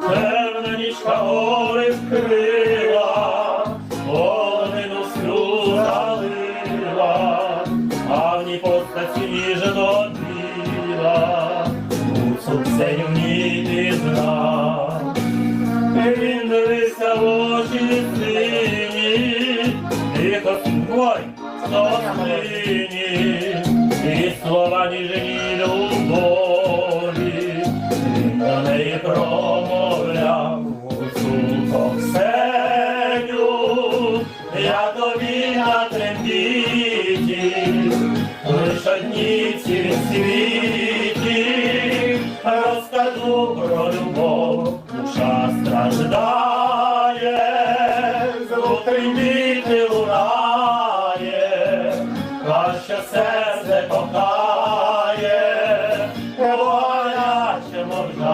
темна нічка гори вкрила, полонину всю залила, а в ній постаті ніжно біла, гуцул цей в ній пізнав. Він дивився в очі сині, тихо ой, сині, і слова ніжні любові, Віна на трембіті, лиш одні цілі світі, розкажу про любов, душа страждає, звук трембіти лунає, краще серце кохає, не бояче мовчає.